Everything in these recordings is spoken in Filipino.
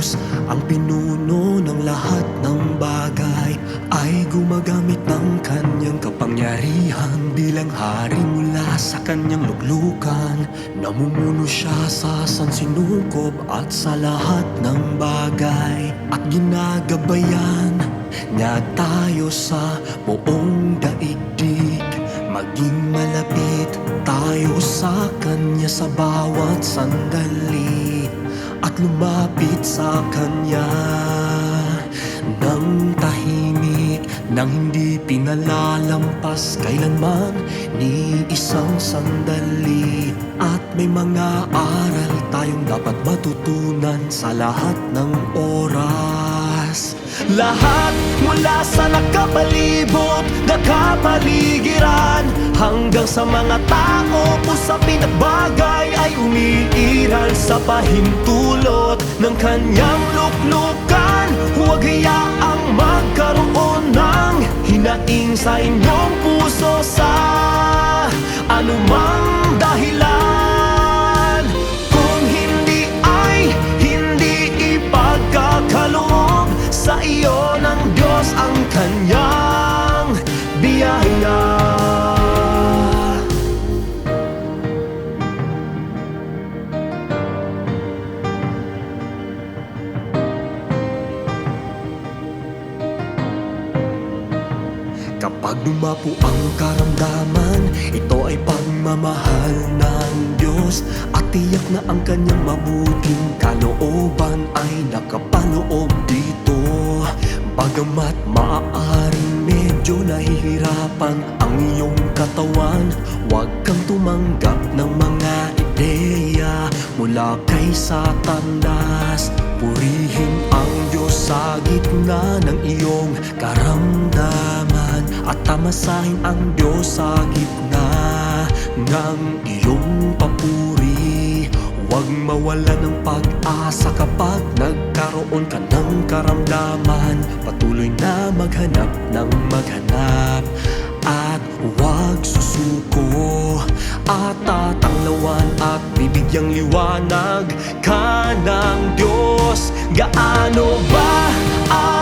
Diyos. Ang pinuno ng lahat ng bagay Ay gumagamit ng kanyang kapangyarihan Bilang hari mula sa kanyang luglukan Namumuno siya sa sansinukob at sa lahat ng bagay. At ginagabayan niya tayo sa buong daigdig Maging sa Kanya sa bawat sandali At lumapit sa Kanya. Nang tahimik, nang hindi pinalalampas Kailanman ni isang sandali. At may mga aral tayong dapat matutunan Sa lahat ng oras lahat mula sa nakapalibot, nakapaligiran Hanggang sa mga tao, usapin at bagay Ay umiiral sa pahintulot ng kanyang luklukan. Huwag hayaang magkaroon ng hinaing sa inyong puso Sa anumang dahilan Kapag dumapo ang karamdaman. Ito ay pagmamahal ng Diyos. At tiyak na ang kanyang mabuting kalooban Ay nakapaloob dito. Bagamat maaaring medyo nahihirapan Ang iyong katawan Huwag kang tumanggap ng mga ideya. Mula kay Satanas Purihin ang Diyos sa gitna ng iyong karamdaman At tamasahin ang Diyos sa gitna ng iyong papuri. Huwag mawala ng pag-asa kapag nagkaroon ka ng karamdaman. Patuloy na maghanap ng maghanap. At huwag susuko. At tatanglawan at bibigyang liwanag ka ng Diyos. Gaano ba ang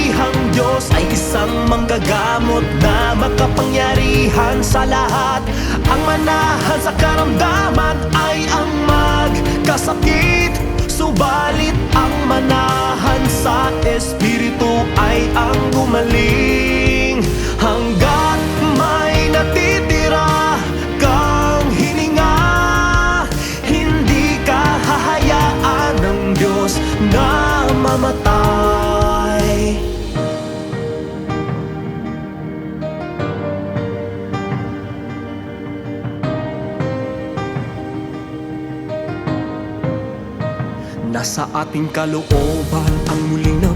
makapangyarihang Diyos ay isang manggagamot na makapangyarihan sa lahat. Ang manahan sa karamdaman ay ang magkasakit. Subalit ang manahan sa Espiritu ay ang gumaling. Hanggat may natitira kang hininga Hindi ka hahayaan ng Diyos na mamatay Nasa ating kalooban ang muling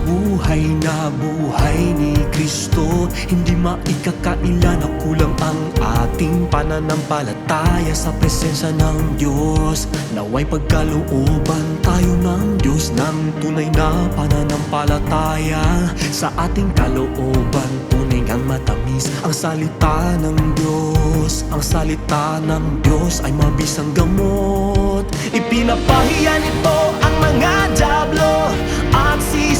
nabuhay na buhay ni Kristo. Hindi maikakaila na kulang ang ating pananampalataya sa presensya ng Diyos. Naway pagkalooban tayo ng Diyos ng tunay na pananampalataya. Sa ating kalooban tunay ang matamis ang salita ng Diyos. Ang salita ng Diyos ay mabisang gamot. Ipinapahiya nito ang mga diablo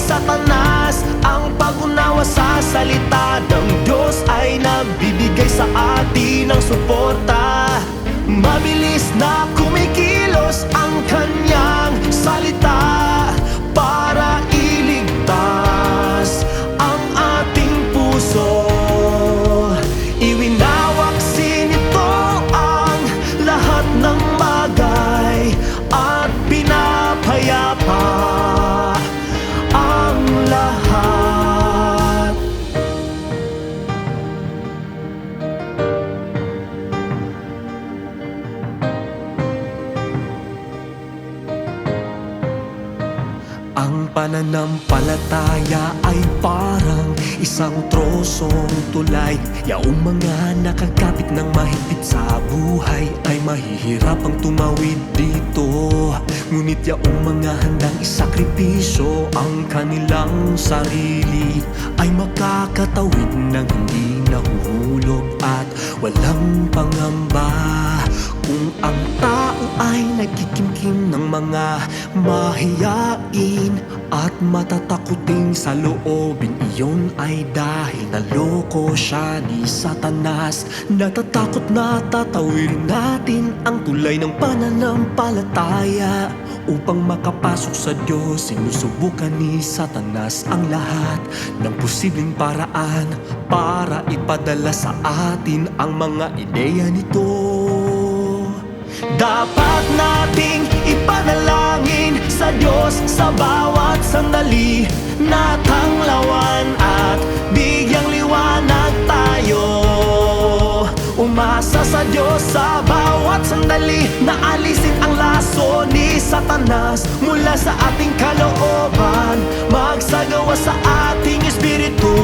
Satanas Ang pag-unawa sa salita ng Diyos Ay Ang pananampalataya ay parang isang trosong tulay. Yaong mga nakakapit ng mahigpit sa buhay Ay mahihirapang tumawid dito. Ngunit yaong mga handang isakripisyo Ang kanilang sarili Ay makakatawid ng hindi nahuhulog At walang pangamba. Kung ang ay nagkikimkim ng mga mahiyain At matatakuting sa loobin. Iyon ay dahil naloko siya ni Satanas. Natatakot na tatawirin natin ang tulay ng pananampalataya Upang makapasok sa Diyos, sinusubukan ni Satanas ang lahat ng posibleng paraan para ipadala sa atin ang mga ideya nito. Dapat nating ipanalangin sa Diyos sa bawat sandali na tanglawan at bigyang liwanag tayo. Umasa sa Diyos sa bawat sandali na alisin ang laso ni Satanas mula sa ating kalooban. Magsagawa sa ating espiritu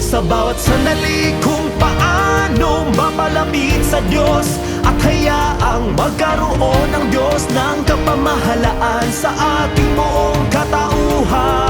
sa bawat sandali kung paano mapalapit sa Diyos at hayaang magkaroon ng ng kapamahalaan sa ating buong katauhan.